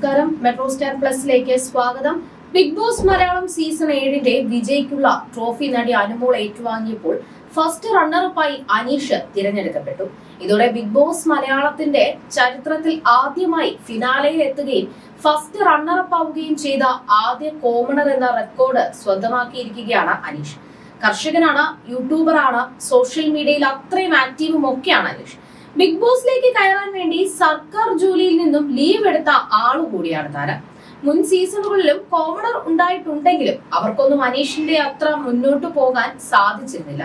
നമസ്കാരം. Metro star പ്ലസിലേക്ക് സ്വാഗതം. Big Boss Malayalam season ഏഴിന്റെ വിജയിക്കുള്ള ട്രോഫി നടി അനുമോൾ ഏറ്റുവാങ്ങിയപ്പോൾ ഫസ്റ്റ് റണ്ണറപ്പായി അനീഷ് തിരഞ്ഞെടുക്കപ്പെട്ടു. ഇതോടെ ബിഗ് ബോസ് മലയാളത്തിന്റെ ചരിത്രത്തിൽ ആദ്യമായി ഫിനാലയിൽ എത്തുകയും ഫസ്റ്റ് റണ്ണറപ്പ് ആവുകയും ചെയ്ത ആദ്യ കോമണർ എന്ന റെക്കോർഡ് സ്വന്തമാക്കിയിരിക്കുകയാണ് അനീഷ്. കർഷകനാണ് യൂട്യൂബറാണ് സോഷ്യൽ മീഡിയയിൽ അത്രയും ആക്റ്റീവും ഒക്കെയാണ് അനീഷ്. ബിഗ് ബോസിലേക്ക് കയറാൻ വേണ്ടി സർക്കാർ ജോലിയിൽ നിന്നും ലീവ് എടുത്ത ആളു കൂടിയാണ് താരം. മുൻ സീസണുകളിലും കോമണർ ഉണ്ടായിട്ടുണ്ടെങ്കിലും അവർക്കൊന്നും അനീഷിന്റെ അത്ര മുന്നോട്ട് പോകാൻ സാധിച്ചിരുന്നില്ല.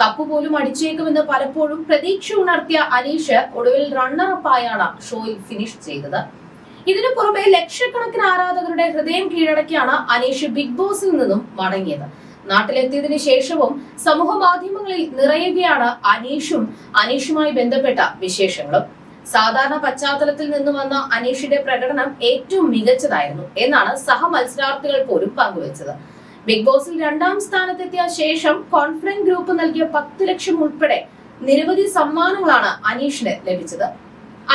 കപ്പ് പോലും അടിച്ചേക്കുമെന്ന് പലപ്പോഴും പ്രതീക്ഷ ഉണർത്തിയ അനീഷ് ഒടുവിൽ റണ്ണറപ്പായാണ് ഷോയിൽ ഫിനിഷ് ചെയ്തത്. ഇതിനു പുറമെ ലക്ഷക്കണക്കിന് ആരാധകരുടെ ഹൃദയം കീഴടക്കിയാണ് അനീഷ് ബിഗ് ബോസിൽ നിന്നും മടങ്ങിയത്. നാട്ടിലെത്തിയതിനു ശേഷവും സമൂഹ മാധ്യമങ്ങളിൽ നിറയുകയാണ് അനീഷും അനീഷുമായി ബന്ധപ്പെട്ട വിശേഷങ്ങളും. സാധാരണ പശ്ചാത്തലത്തിൽ നിന്ന് വന്ന അനീഷിന്റെ പ്രകടനം ഏറ്റവും മികച്ചതായിരുന്നു എന്നാണ് സഹ മത്സരാർത്ഥികൾ പോലും പങ്കുവച്ചത്. ബിഗ് ബോസിൽ രണ്ടാം സ്ഥാനത്തെത്തിയ ശേഷം കോൺഫിഡൻസ് ഗ്രൂപ്പ് നൽകിയ പത്ത് ലക്ഷം ഉൾപ്പെടെ നിരവധി സമ്മാനങ്ങളാണ് അനീഷിന് ലഭിച്ചത്.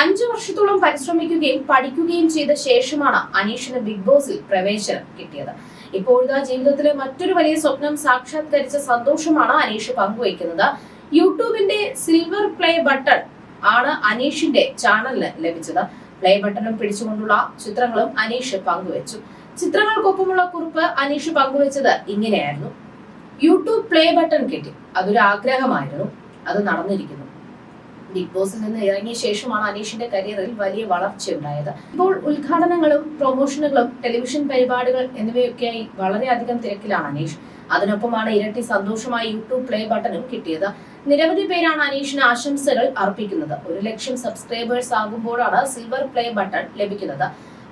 അഞ്ചു വർഷത്തോളം പരിശ്രമിക്കുകയും പഠിക്കുകയും ചെയ്ത ശേഷമാണ് അനീഷിന് ബിഗ് ബോസിൽ പ്രവേശനം കിട്ടിയത്. ഇപ്പോഴത്തെ ജീവിതത്തിലെ മറ്റൊരു വലിയ സ്വപ്നം സാക്ഷാത്കരിച്ച സന്തോഷമാണ് അനീഷ് പങ്കുവയ്ക്കുന്നത്. യൂട്യൂബിന്റെ സിൽവർ പ്ലേ ബട്ടൺ ആണ് അനീഷിന്റെ ചാനലിന് ലഭിച്ചത്. പ്ലേ ബട്ടണും പിടിച്ചുകൊണ്ടുള്ള ചിത്രങ്ങളും അനീഷ് പങ്കുവച്ചു. ചിത്രങ്ങൾക്കൊപ്പമുള്ള കുറിപ്പ് അനീഷ് പങ്കുവച്ചത് ഇങ്ങനെയായിരുന്നു. യൂട്യൂബ് പ്ലേ ബട്ടൺ കിട്ടി. അതൊരു ആഗ്രഹമായിരുന്നു. അത് നടന്നിരിക്കുന്നു. ബിഗ് ബോസിൽ നിന്ന് ഇറങ്ങിയ ശേഷമാണ് അനീഷിന്റെ കരിയറിൽ വലിയ വളർച്ചയുണ്ടായത്. ഇപ്പോൾ ഉദ്ഘാടനങ്ങളും പ്രൊമോഷനുകളും ടെലിവിഷൻ പരിപാടികൾ എന്നിവയൊക്കെയായി വളരെയധികം തിരക്കിലാണ് അനീഷ്. അതിനൊപ്പമാണ് ഇരട്ടി സന്തോഷമായി യൂട്യൂബ് പ്ലേ ബട്ടണും കിട്ടിയത്. നിരവധി പേരാണ് അനീഷിന് ആശംസകൾ അർപ്പിക്കുന്നത്. ഒരു ലക്ഷം സബ്സ്ക്രൈബേഴ്സ് ആകുമ്പോഴാണ് സിൽവർ പ്ലേ ബട്ടൺ ലഭിക്കുന്നത്.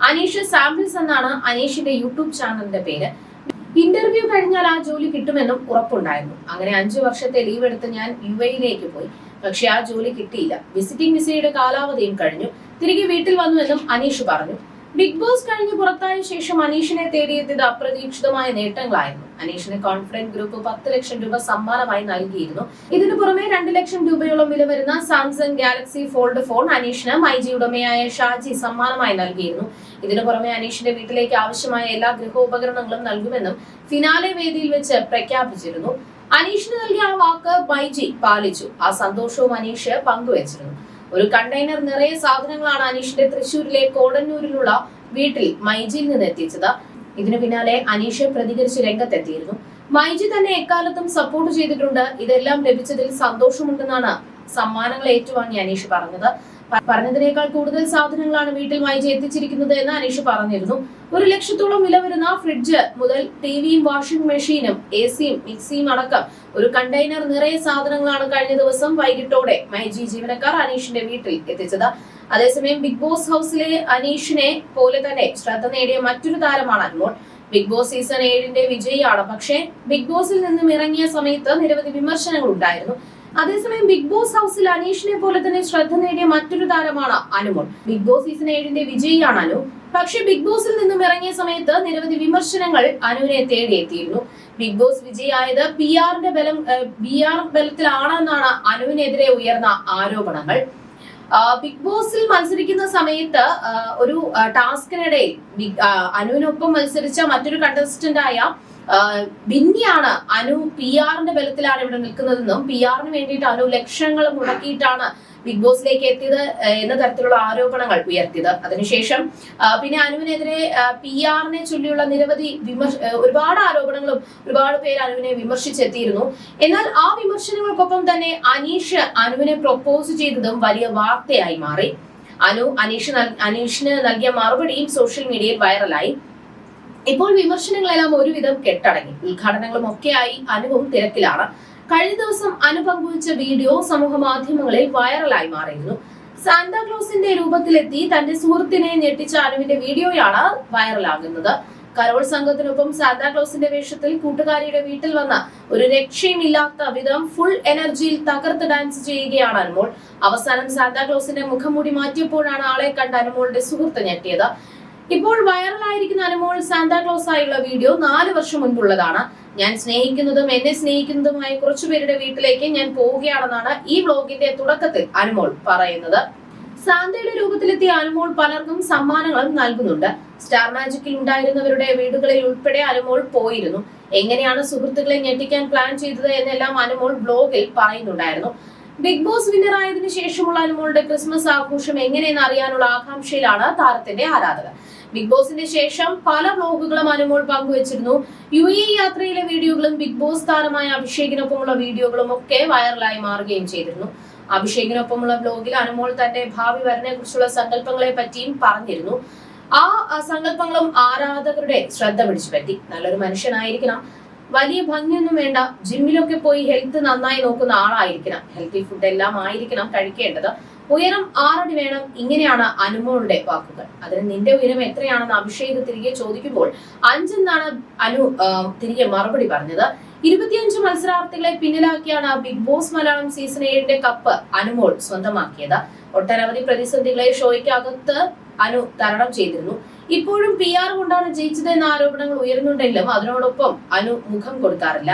അനീഷ് സാമ്പിൾസ് എന്നാണ് അനീഷിന്റെ യൂട്യൂബ് ചാനലിന്റെ പേര്. ഇന്റർവ്യൂ കഴിഞ്ഞാൽ ആ ജോലി കിട്ടുമെന്നും ഉറപ്പുണ്ടായിരുന്നു. അങ്ങനെ അഞ്ചു വർഷത്തെ ലീവ് എടുത്ത് ഞാൻ യു എയിലേക്ക് പോയി. പക്ഷെ ആ ജോലി കിട്ടിയില്ല. വിസിറ്റിംഗ് വിസയുടെ കാലാവധിയും കഴിഞ്ഞു. തിരികെ വീട്ടിൽ വന്നു എന്നും അനീഷ് പറഞ്ഞു. ബിഗ് ബോസ് കഴിഞ്ഞ് പുറത്തായ ശേഷം അനീഷിനെ തേടിയെത്തിയത് അപ്രതീക്ഷിതമായ നേട്ടങ്ങളായിരുന്നു. അനീഷിന് കോൺഫിഡന്റ് ഗ്രൂപ്പ് പത്ത് ലക്ഷം രൂപ സമ്മാനമായി നൽകിയിരുന്നു. ഇതിനു പുറമെ രണ്ട് ലക്ഷം രൂപയോളം വില വരുന്ന സാംസങ് ഗാലക്സി ഫോൾഡ് ഫോൺ അനീഷിന് മൈജി ഉടമയായ ഷാജി സമ്മാനമായി നൽകിയിരുന്നു. ഇതിനു പുറമെ അനീഷിന്റെ വീട്ടിലേക്ക് ആവശ്യമായ എല്ലാ ഗൃഹോപകരണങ്ങളും നൽകുമെന്നും ഫിനാലെ വേദിയിൽ വെച്ച് പ്രഖ്യാപിച്ചിരുന്നു. അനീഷിന് നൽകിയ ആ വാക്ക് മൈജി പാലിച്ചു. ആ സന്തോഷവും അനീഷ് പങ്കുവച്ചിരുന്നു. ഒരു കണ്ടെയ്നർ നിറയെ സാധനങ്ങളാണ് അനീഷിന്റെ തൃശൂരിലെ കോടന്നൂരിലുള്ള വീട്ടിൽ മൈജിയിൽ നിന്ന് എത്തിച്ചത്. ഇതിനു പിന്നാലെ അനീഷ് പ്രതികരിച്ച് രംഗത്തെത്തിയിരുന്നു. മൈജി തന്നെ എക്കാലത്തും സപ്പോർട്ട് ചെയ്തിട്ടുണ്ട്. ഇതെല്ലാം ലഭിച്ചതിൽ സന്തോഷമുണ്ടെന്നാണ് സമ്മാനങ്ങൾ ഏറ്റുവാങ്ങി അനീഷ് പറഞ്ഞത്. പറഞ്ഞതിനേക്കാൾ കൂടുതൽ സാധനങ്ങളാണ് വീട്ടിൽ മൈജി എത്തിച്ചിരിക്കുന്നത് എന്ന് അനീഷ് പറഞ്ഞിരുന്നു. ഒരു ലക്ഷത്തോളം വില വരുന്ന ഫ്രിഡ്ജ് മുതൽ ടിവിയും വാഷിംഗ് മെഷീനും എ സിയും മിക്സിയും അടക്കം ഒരു കണ്ടെയ്നർ നിറയെ സാധനങ്ങളാണ് കഴിഞ്ഞ ദിവസം വൈകിട്ടോടെ മൈജി ജീവനക്കാർ അനീഷിന്റെ വീട്ടിൽ എത്തിച്ചത്. അതേസമയം ബിഗ് ബോസ് ഹൗസിലെ അനീഷിനെ പോലെ തന്നെ ശ്രദ്ധ നേടിയ മറ്റൊരു താരമാണ് അൻമോൾ. ബിഗ് ബോസ് സീസൺ ഏഴിന്റെ വിജയിയാണ്. പക്ഷേ ബിഗ് ബോസിൽ നിന്നും ഇറങ്ങിയ സമയത്ത് നിരവധി വിമർശനങ്ങൾ ഉണ്ടായിരുന്നു. അതേസമയം ബിഗ് ബോസ് ഹൗസിൽ അനീഷിനെ പോലെ തന്നെ ശ്രദ്ധ നേടിയ മറ്റൊരു താരമാണ് അനുമോൾ. ബിഗ് ബോസ് സീസൺ ഏഴിന്റെ വിജയിയാണ് അനു. പക്ഷേ ബിഗ് ബോസിൽ നിന്നും ഇറങ്ങിയ സമയത്ത് നിരവധി വിമർശനങ്ങൾ അനുവിനെ തേടിയെത്തിയിരുന്നു. ബിഗ് ബോസ് വിജയായത് പി ആറിന്റെ ബലം ബി ആർ ബലത്തിലാണെന്നാണ് അനുവിനെതിരെ ഉയർന്ന ആരോപണങ്ങൾ. ബിഗ് ബോസിൽ മത്സരിക്കുന്ന സമയത്ത് ഒരു ടാസ്കിനിടയിൽ അനുവിനൊപ്പം മത്സരിച്ച മറ്റൊരു കണ്ടസ്റ്റന്റ് ബിന്നിയാണ് അനു പി ആറിന്റെ ബലത്തിലാണ് ഇവിടെ നിൽക്കുന്നതെന്നും പി ആറിന് വേണ്ടിയിട്ട് അനു ലക്ഷങ്ങൾ മുടക്കിയിട്ടാണ് ബിഗ് ബോസിലേക്ക് എത്തിയത് എന്ന തരത്തിലുള്ള ആരോപണങ്ങൾ ഉയർത്തിയത്. അതിനുശേഷം പിന്നെ അനുവിനെതിരെ പി ആറിനെ ചൊല്ലിയുള്ള നിരവധി വിമർശ ഒരുപാട് ആരോപണങ്ങളും ഒരുപാട് പേര് അനുവിനെ വിമർശിച്ചെത്തിയിരുന്നു. എന്നാൽ ആ വിമർശനങ്ങൾക്കൊപ്പം തന്നെ അനീഷ് അനുവിനെ പ്രൊപ്പോസ് ചെയ്തതും വലിയ വാർത്തയായി മാറി. അനു അനീഷ് അനീഷിന് നൽകിയ മറുപടിയും സോഷ്യൽ മീഡിയയിൽ വൈറലായി. ഇപ്പോൾ വിമർശനങ്ങളെല്ലാം ഒരുവിധം കെട്ടടങ്ങി. ഉദ്ഘാടനങ്ങളും ഒക്കെയായി അനുഭവം തിരക്കിലാണ്. കഴിഞ്ഞ ദിവസം അനു പങ്കുവച്ച വീഡിയോ സമൂഹ മാധ്യമങ്ങളിൽ വൈറലായി മാറിയിരുന്നു. സാന്താക്ലോസിന്റെ രൂപത്തിലെത്തി തന്റെ സുഹൃത്തിനെ ഞെട്ടിച്ച അനുവിന്റെ വീഡിയോയാണ് വൈറലാകുന്നത്. കരോൾ സംഘത്തിനൊപ്പം സാന്താക്ലോസിന്റെ വേഷത്തിൽ കൂട്ടുകാരിയുടെ വീട്ടിൽ വന്ന ഒരു രക്ഷയുമില്ലാത്ത വിധം ഫുൾ എനർജിയിൽ തകർത്ത് ഡാൻസ് ചെയ്യുകയാണ് അനുമോൾ. അവസാനം സാന്താക്ലോസിന്റെ മുഖംമൂടി മാറ്റിയപ്പോഴാണ് ആളെ കണ്ട അനുമോളുടെ സുഹൃത്ത് ഞെട്ടിയത്. ഇപ്പോൾ വൈറലായിരിക്കുന്ന അനുമോൾ സാന്താക്ലോസ് ആയുള്ള വീഡിയോ നാല് വർഷം മുൻപുള്ളതാണ്. ഞാൻ സ്നേഹിക്കുന്നതും എന്നെ സ്നേഹിക്കുന്നതുമായ കുറച്ചുപേരുടെ വീട്ടിലേക്ക് ഞാൻ പോവുകയാണെന്നാണ് ഈ വ്ലോഗിന്റെ തുടക്കത്തിൽ അനുമോൾ പറയുന്നത്. സാന്തയുടെ രൂപത്തിലെത്തിയ അനുമോൾ പലർക്കും സമ്മാനങ്ങളും നൽകുന്നുണ്ട്. സ്റ്റാർ മാജിക്കിൽ ഉണ്ടായിരുന്നവരുടെ വീടുകളിൽ ഉൾപ്പെടെ അനുമോൾ പോയിരുന്നു. എങ്ങനെയാണ് സുഹൃത്തുക്കളെ ഞെട്ടിക്കാൻ പ്ലാൻ ചെയ്തത് എന്നെല്ലാം അനുമോൾ ബ്ലോഗിൽ പറയുന്നുണ്ടായിരുന്നു. ബിഗ് ബോസ് വിന്നർ ആയതിനു ശേഷമുള്ള അനുമോളുടെ ക്രിസ്മസ് ആഘോഷം എങ്ങനെയെന്ന് അറിയാനുള്ള ആകാംക്ഷയിലാണ് താരത്തിന്റെ ആരാധകർ. ബിഗ് ബോസിന്റെ ശേഷം പല വ്ലോഗുകളും അനുമോൾ പങ്കുവച്ചിരുന്നു. യു എ യാത്രയിലെ വീഡിയോകളും ബിഗ് ബോസ് താരമായ അഭിഷേകിനൊപ്പമുള്ള വീഡിയോകളും ഒക്കെ വൈറലായി മാറുകയും ചെയ്തിരുന്നു. അഭിഷേകിനൊപ്പമുള്ള ബ്ലോഗിൽ അനുമോൾ തന്റെ ഭാവി വരനെ കുറിച്ചുള്ള സങ്കല്പങ്ങളെ പറ്റിയും പറഞ്ഞിരുന്നു. ആ സങ്കല്പങ്ങളും ആരാധകരുടെ ശ്രദ്ധ പിടിച്ചുപറ്റി. നല്ലൊരു മനുഷ്യനായിരിക്കണം. വലിയ ഭംഗിയൊന്നും വേണ്ട. ജിമ്മിലൊക്കെ പോയി ഹെൽത്ത് നന്നായി നോക്കുന്ന ആളായിരിക്കണം. ഹെൽത്തി ഫുഡ് എല്ലാം ആയിരിക്കണം കഴിക്കേണ്ടത്. ഉയരം ആറടി വേണം. ഇങ്ങനെയാണ് അനുമോളുടെ വാക്കുകൾ. അതിന് നിന്റെ ഉയരം എത്രയാണെന്ന് അഭിഷേക് തിരികെ ചോദിക്കുമ്പോൾ അഞ്ചെന്നാണ് അനു തിരികെ മറുപടി പറഞ്ഞത്. ഇരുപത്തിയഞ്ച് മത്സരാർത്ഥികളെ പിന്നിലാക്കിയാണ് ബിഗ് ബോസ് മലയാളം സീസൺ ഏഴിന്റെ കപ്പ് അനുമോൾ സ്വന്തമാക്കിയത്. ഒട്ടനവധി പ്രതിസന്ധികളെ ഷോയ്ക്കകത്ത് അനു തരണം ചെയ്തിരുന്നു. ഇപ്പോഴും പി ആർ കൊണ്ടാണ് ജയിച്ചത് എന്ന ആരോപണങ്ങൾ ഉയരുന്നുണ്ടെങ്കിലും അതിനോടൊപ്പം അനു മുഖം കൊടുക്കാറില്ല.